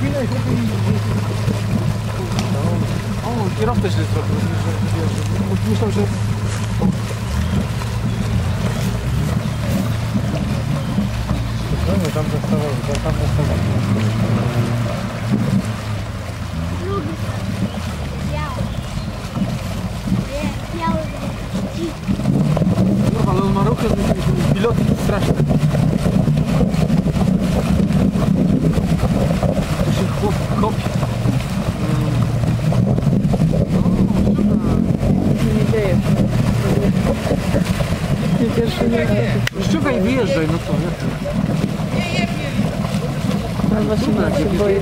Chwilę, O, kierowca źle zrobił, że wiesz, myślał, że... No nie, tam zostawał, tam zostawał. No, ale on ma ruchy, pilot straszny. Pierwszy nie. Ściągaj wyjeżdżaj, no co, jak to? A właśnie boję.